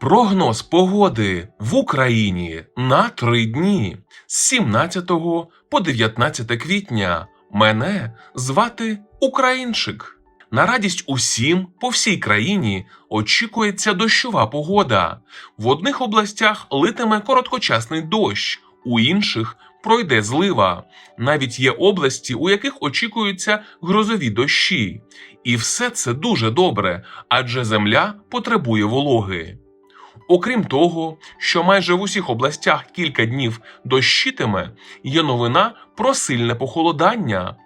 Прогноз погоди в Україні на три дні з 17 по 19 квітня. Мене звати Українчик. На радість усім по всій країні очікується дощова погода. В одних областях литиме короткочасний дощ, у інших пройде злива. Навіть є області, у яких очікуються грозові дощі. І все це дуже добре, адже земля потребує вологи. Окрім того, що майже в усіх областях кілька днів дощитиме, є новина про сильне похолодання.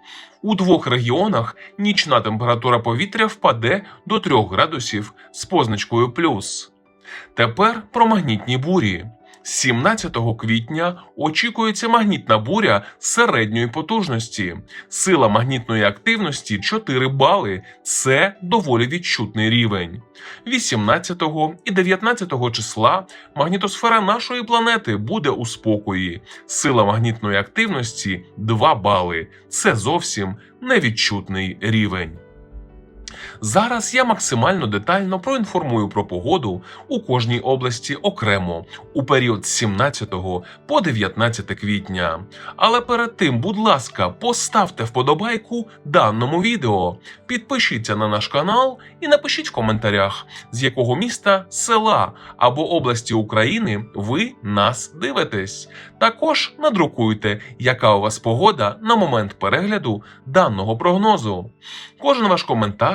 У двох регіонах нічна температура повітря впаде до 3 градусів з позначкою плюс. Тепер про магнітні бурі. 17 квітня очікується магнітна буря середньої потужності. Сила магнітної активності 4 бали. Це доволі відчутний рівень. 18 і 19 числа магнітосфера нашої планети буде у спокої. Сила магнітної активності 2 бали. Це зовсім невідчутний рівень. Зараз я максимально детально проінформую про погоду у кожній області окремо у період з 17 по 19 квітня. Але перед тим, будь ласка, поставте вподобайку даному відео, підпишіться на наш канал і напишіть в коментарях, з якого міста, села або області України ви нас дивитесь. Також надрукуйте, яка у вас погода на момент перегляду даного прогнозу. Кожен ваш коментар,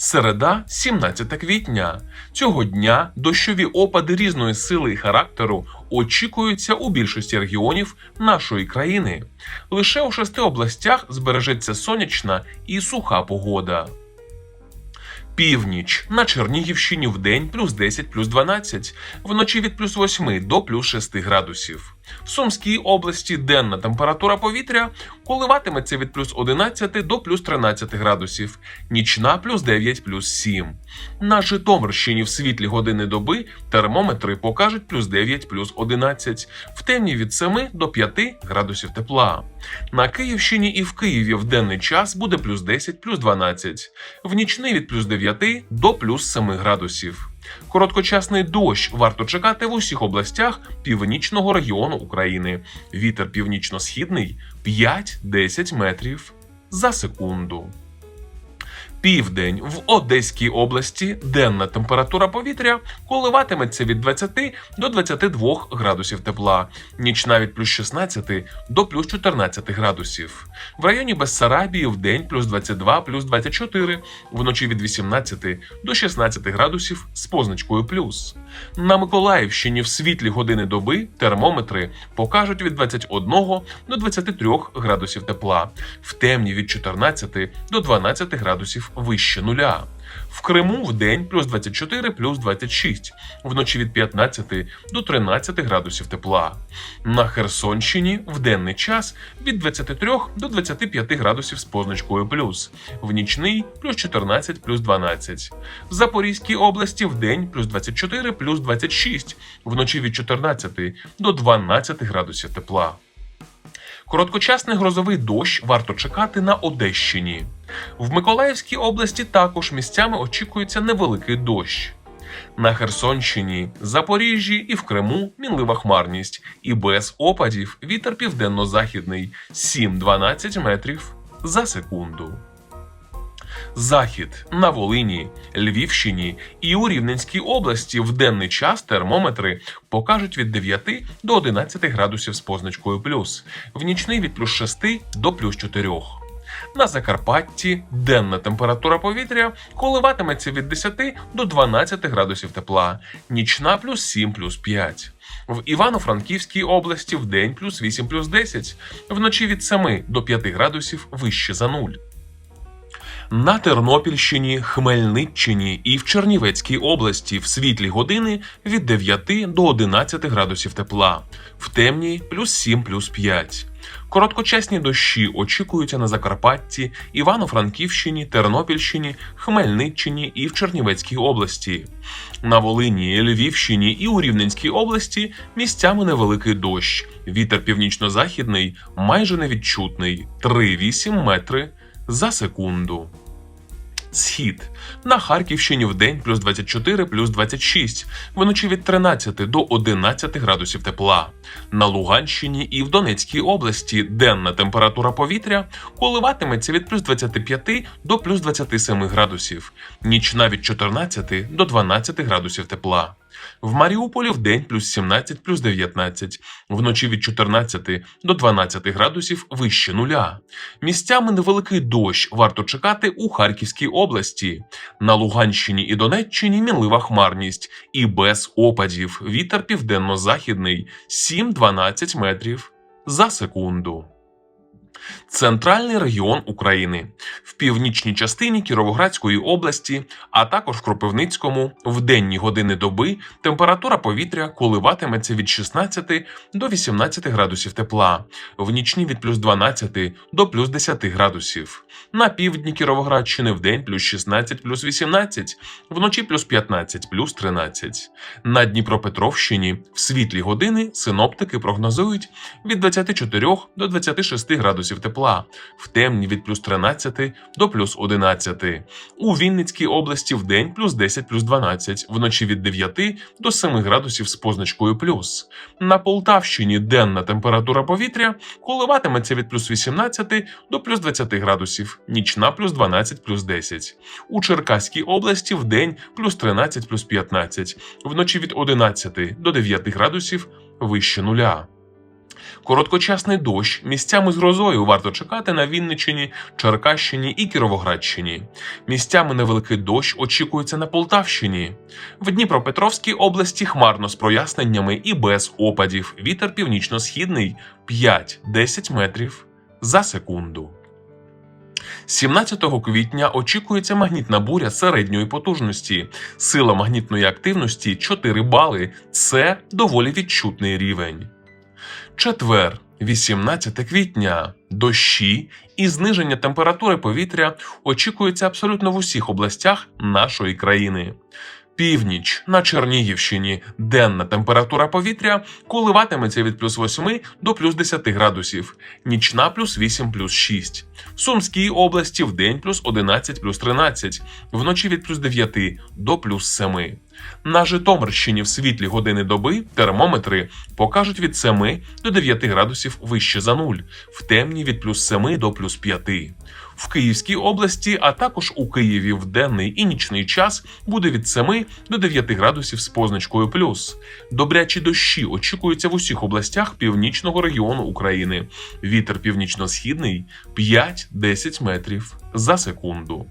Середа, 17 квітня. Цього дня дощові опади різної сили і характеру очікуються у більшості регіонів нашої країни. Лише у шести областях збережеться сонячна і суха погода. Північ на Чернігівщині в день плюс 10 плюс 12, вночі від плюс 8 до плюс 6 градусів. В Сумській області денна температура повітря коливатиметься від плюс 11 до плюс 13 градусів, нічна плюс 9 плюс 7. На Житомирщині в світлі години доби термометри покажуть плюс 9 плюс 11, в темні від 7 до 5 градусів тепла. На Київщині і в Києві в денний час буде плюс 10 плюс 12, в нічний від плюс 9 до плюс 7 градусів. Короткочасний дощ варто чекати в усіх областях північного регіону України. Вітер північно-східний 5-10 метрів за секунду. Південь в Одеській області денна температура повітря коливатиметься від 20 до 22 градусів тепла, нічна від плюс 16 до плюс 14 градусів. В районі Бессарабії в день плюс 22 плюс 24, вночі від 18 до 16 градусів з позначкою плюс. На Миколаївщині в світлі години доби термометри покажуть від 21 до 23 градусів тепла, в темні від 14 до 12 градусів вище нуля. В Криму в день плюс 24 плюс 26, вночі від 15 до 13 градусів тепла. На Херсонщині в денний час від 23 до 25 градусів з позначкою плюс, в нічний плюс 14 плюс 12. В Запорізькій області в день плюс 24 плюс 26, вночі від 14 до 12 градусів тепла. Короткочасний грозовий дощ варто чекати на Одещині. В Миколаївській області також місцями очікується невеликий дощ. На Херсонщині, Запоріжжі і в Криму мінлива хмарність і без опадів вітер південно-західний 7-12 метрів за секунду. Захід на Волині, Львівщині і у Рівненській області в денний час термометри покажуть від 9 до 11 градусів з позначкою плюс, в нічний від плюс 6 до плюс 4. На Закарпатті денна температура повітря коливатиметься від 10 до 12 градусів тепла, нічна плюс 7 плюс 5. В Івано-Франківській області в день плюс 8 плюс 10, вночі від 7 до 5 градусів вище за нуль. На Тернопільщині, Хмельниччині і в Чернівецькій області в світлі години від 9 до 11 градусів тепла, в темні плюс 7 плюс 5. Короткочасні дощі очікуються на Закарпатті, Івано-Франківщині, Тернопільщині, Хмельниччині і в Чернівецькій області. На Волині, Львівщині і у Рівненській області місцями невеликий дощ. Вітер північно-західний майже невідчутний 3,8 метри за секунду. Схід на Харківщині в день плюс 24, плюс 26, вночі від 13 до 11 градусів тепла. На Луганщині і в Донецькій області денна температура повітря коливатиметься від плюс 25 до плюс 27 градусів, нічна від 14 до 12 градусів тепла. В Маріуполі в день плюс 17 плюс 19, вночі від 14 до 12 градусів вище нуля. Місцями невеликий дощ варто чекати у Харківській області. На Луганщині і Донеччині мінлива хмарність і без опадів. Вітер південно-західний 7-12 метрів за секунду. Центральний регіон України в північній частині Кіровоградської області, а також в Кропивницькому, в денні години доби температура повітря коливатиметься від 16 до 18 градусів тепла, в нічні від плюс 12 до плюс 10 градусів. На півдні Кіровоградщини в день плюс 16 плюс 18, вночі плюс 15 плюс 13. На Дніпропетровщині в світлі години синоптики прогнозують від 24 до 26 градусів тепла, в темні від плюс 13 до плюс 11. У Вінницькій області в день плюс 10 плюс 12, вночі від 9 до 7 градусів з позначкою плюс. На Полтавщині денна температура повітря коливатиметься від плюс 18 до плюс 20 градусів, нічна плюс 12 плюс 10. У Черкаській області в день плюс 13 плюс 15, вночі від 11 до 9 градусів вище нуля. Короткочасний дощ місцями з грозою варто чекати на Вінниччині, Черкащині і Кіровоградщині. Місцями невеликий дощ очікується на Полтавщині. В Дніпропетровській області хмарно з проясненнями і без опадів. Вітер північно-східний 5-10 метрів за секунду. 17 квітня очікується магнітна буря середньої потужності. Сила магнітної активності 4 бали. Це доволі відчутний рівень. Четвер, 18 квітня. Дощі і зниження температури повітря очікується абсолютно в усіх областях нашої країни. Північ на Чернігівщині денна температура повітря коливатиметься від плюс 8 до плюс 10 градусів, нічна плюс 8 плюс 6. В Сумській області в день плюс 11 плюс 13, вночі від плюс 9 до плюс 7. На Житомирщині в світлі години доби термометри покажуть від 7 до 9 градусів вище за нуль, в темні від плюс 7 до плюс 5. В Київській області, а також у Києві в денний і нічний час буде від 7 до 9 градусів з позначкою плюс. Добрячі дощі очікуються в усіх областях північного регіону України. Вітер північно-східний 5-10 метрів за секунду.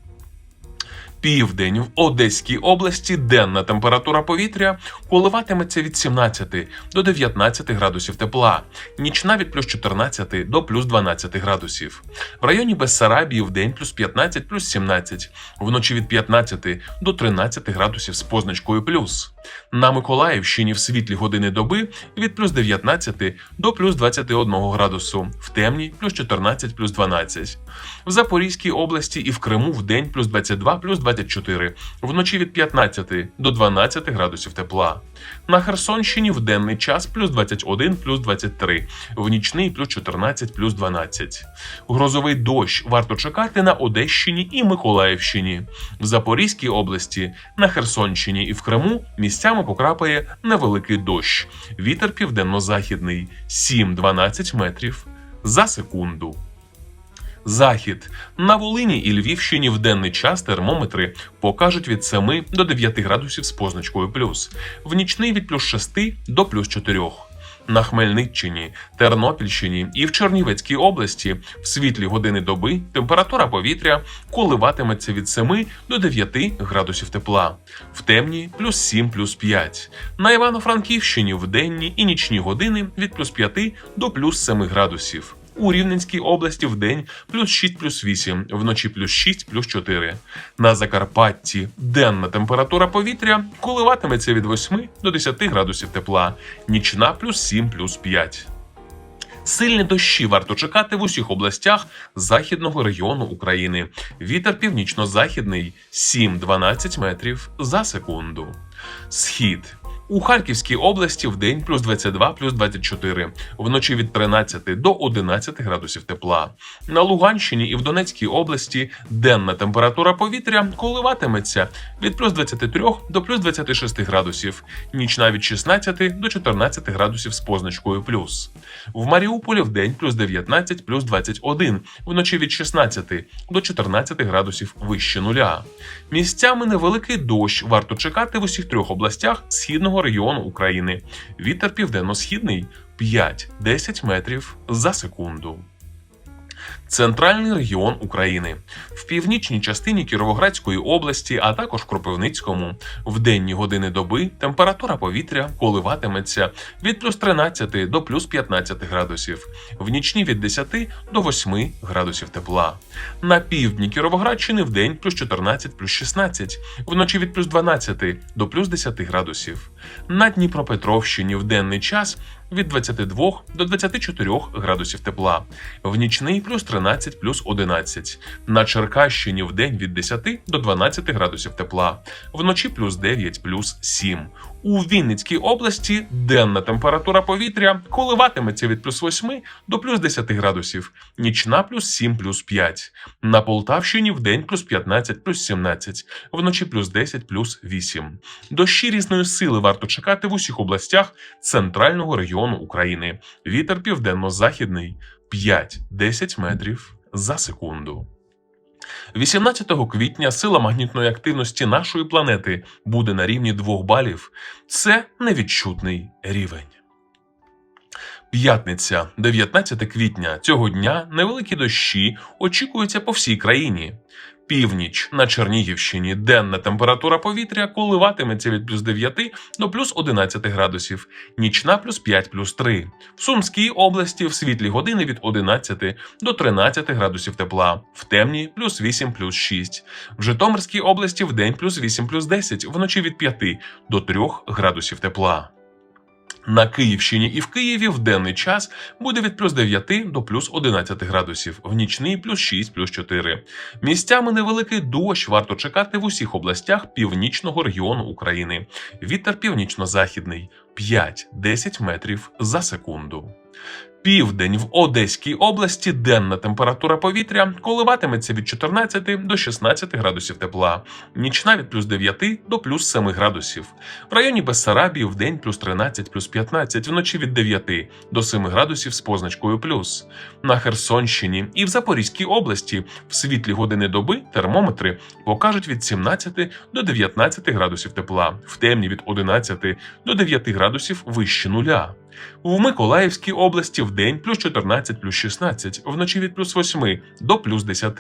Південь в Одеській області денна температура повітря коливатиметься від 17 до 19 градусів тепла, нічна від плюс 14 до плюс 12 градусів. В районі Бессарабії в день плюс 15 плюс 17, вночі від 15 до 13 градусів з позначкою плюс. На Миколаївщині в світлі години доби від плюс 19 до плюс 21 градусу, в темні плюс 14 плюс 12. В Запорізькій області і в Криму в день плюс 22 плюс 24, вночі від 15 до 12 градусів тепла. На Херсонщині в денний час плюс 21 плюс 23, в нічний плюс 14 плюс 12. Грозовий дощ варто чекати на Одещині і Миколаївщині. В Запорізькій області, на Херсонщині і в Криму місцями покрапає невеликий дощ. Вітер південно-західний 7-12 метрів за секунду. Захід на Волині і Львівщині в денний час термометри покажуть від 7 до 9 градусів з позначкою плюс, в нічний від плюс 6 до плюс 4. На Хмельниччині, Тернопільщині і в Чернівецькій області в світлі години доби температура повітря коливатиметься від 7 до 9 градусів тепла, в темні плюс 7 плюс 5. На Івано-Франківщині в денні і нічні години від плюс 5 до плюс 7 градусів У Рівненській області в день плюс 6 плюс 8, вночі плюс 6 плюс 4. На Закарпатті денна температура повітря коливатиметься від 8 до 10 градусів тепла, нічна плюс 7 плюс 5. Сильні дощі варто чекати в усіх областях західного регіону України. Вітер північно-західний 7-12 метрів за секунду. Схід. У Харківській області в день плюс 22 плюс 24, вночі від 13 до 11 градусів тепла. На Луганщині і в Донецькій області денна температура повітря коливатиметься від плюс 23 до плюс 26 градусів, нічна від 16 до 14 градусів з позначкою плюс. В Маріуполі в день плюс 19 плюс 21, вночі від 16 до 14 градусів вище нуля. Місцями невеликий дощ варто чекати в усіх трьох областях східного регіону України. Вітер південно-східний 5-10 метрів за секунду. Центральний регіон України в північній частині Кіровоградської області, а також Кропивницькому, в денні години доби температура повітря коливатиметься від плюс 13 до плюс 15 градусів, в нічні від 10 до 8 градусів тепла. На півдні Кіровоградщини в день плюс 14 плюс 16, вночі від плюс 12 до плюс 10 градусів. На Дніпропетровщині в денний час від 22 до 24 градусів тепла, в нічний плюс 13 плюс 11. На Черкащині в день від 10 до 12 градусів тепла, вночі плюс 9 плюс 7. У Вінницькій області денна температура повітря коливатиметься від плюс 8 до плюс 10 градусів, нічна плюс 7 плюс 5. На Полтавщині в день плюс 15 плюс 17, вночі плюс 10 плюс 8. Дощі різної сили варто чекати в усіх областях центрального регіону України. Вітер південно-західний 5-10 метрів за секунду. 18 квітня сила магнітної активності нашої планети буде на рівні 2 балів. Це невідчутний рівень. П'ятниця, 19 квітня. Цього дня невеликі дощі очікуються по всій країні. Північ на Чернігівщині денна температура повітря коливатиметься від плюс 9 до плюс 11 градусів, нічна плюс 5 плюс 3. В Сумській області в світлі години від 11 до 13 градусів тепла, в темній плюс 8 плюс 6. В Житомирській області в день плюс 8 плюс 10, вночі від 5 до 3 градусів тепла. На Київщині і в Києві в денний час буде від плюс 9 до плюс 11 градусів, в нічний плюс 6 плюс 4. Місцями невеликий дощ варто чекати в усіх областях північного регіону України. Вітер північно-західний 5-10 метрів за секунду. Південь в Одеській області денна температура повітря коливатиметься від 14 до 16 градусів тепла, нічна від плюс 9 до плюс 7 градусів. В районі Бессарабії в день плюс 13 плюс 15, вночі від 9 до 7 градусів з позначкою плюс. На Херсонщині і в Запорізькій області в світлі години доби термометри покажуть від 17 до 19 градусів тепла, в темні від 11 до 9 градусів вище нуля. В Миколаївській області в день плюс 14 плюс 16, вночі від плюс 8 до плюс 10.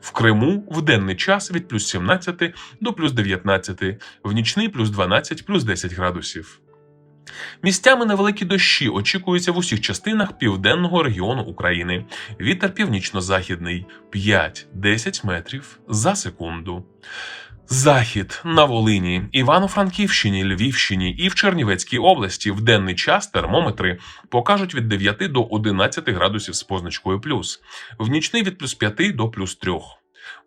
В Криму в денний час від плюс 17 до плюс 19, в нічний плюс 12 плюс 10 градусів. Місцями невеликі дощі очікуються в усіх частинах південного регіону України. Вітер північно-західний 5-10 метрів за секунду. Захід на Волині, Івано-Франківщині, Львівщині і в Чернівецькій області в денний час термометри покажуть від 9 до 11 градусів з позначкою плюс, в нічний від плюс 5 до плюс 3.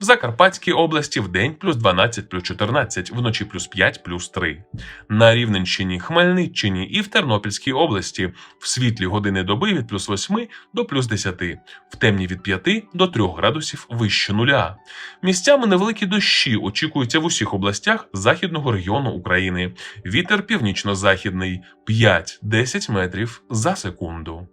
В Закарпатській області в день плюс 12 плюс 14, вночі плюс 5 плюс 3. На Рівненщині, Хмельниччині і в Тернопільській області в світлі години доби від плюс 8 до плюс 10, в темні від 5 до 3 градусів вище нуля. Місцями невеликі дощі очікуються в усіх областях західного регіону України. Вітер північно-західний 5-10 метрів за секунду.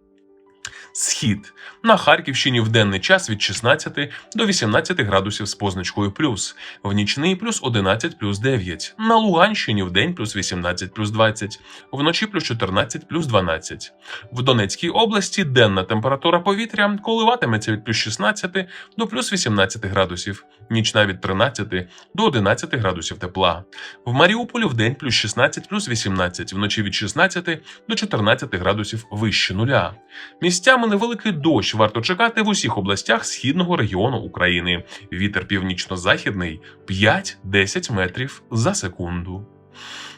Схід на Харківщині в денний час від 16 до 18 градусів з позначкою плюс, в нічний плюс 11 плюс 9. На Луганщині в день плюс 18 плюс 20, вночі плюс 14 плюс 12. В Донецькій області денна температура повітря коливатиметься від плюс 16 до плюс 18 градусів, нічна від 13 до 11 градусів тепла. В Маріуполі в день плюс 16 плюс 18, вночі від 16 до 14 градусів вище нуля. Місцями Місцями невеликий дощ варто чекати в усіх областях східного регіону України. Вітер північно-західний 5-10 метрів за секунду.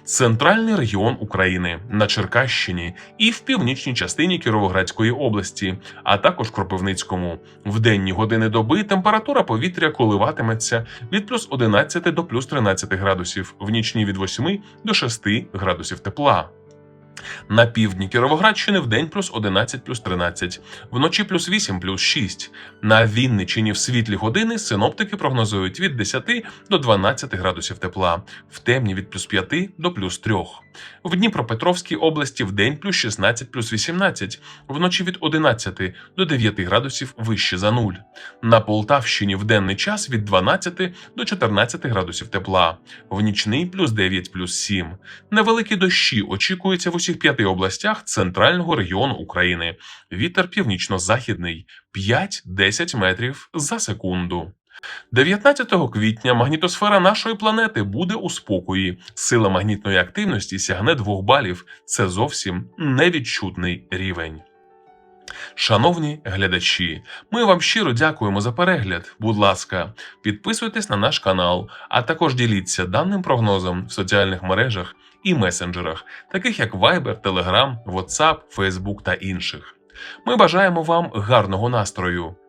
Центральний регіон України на Черкащині і в північній частині Кіровоградської області, а також Кропивницькому. В денні години доби температура повітря коливатиметься від плюс 11 до плюс 13 градусів, в нічні від 8 до 6 градусів тепла. На півдні Кіровоградщини в день плюс 11 плюс 13, вночі плюс 8 плюс 6. На Вінничині в світлі години синоптики прогнозують від 10 до 12 градусів тепла, в темні від плюс 5 до плюс 3. В Дніпропетровській області в день плюс 16 плюс 18, вночі від 11 до 9 градусів вище за нуль. На Полтавщині в денний час від 12 до 14 градусів тепла, в нічний плюс 9 плюс 7. Невеликі дощі очікуються в усіх п'яти областях центрального регіону України. Вітер північно-західний 5-10 метрів за секунду. 19 квітня магнітосфера нашої планети буде у спокої. Сила магнітної активності сягне 2 балів. Це зовсім невідчутний рівень. Шановні глядачі, ми вам щиро дякуємо за перегляд. Будь ласка, підписуйтесь на наш канал, а також діліться даним прогнозом в соціальних мережах і месенджерах, таких як Viber, Telegram, WhatsApp, Facebook та інших. Ми бажаємо вам гарного настрою,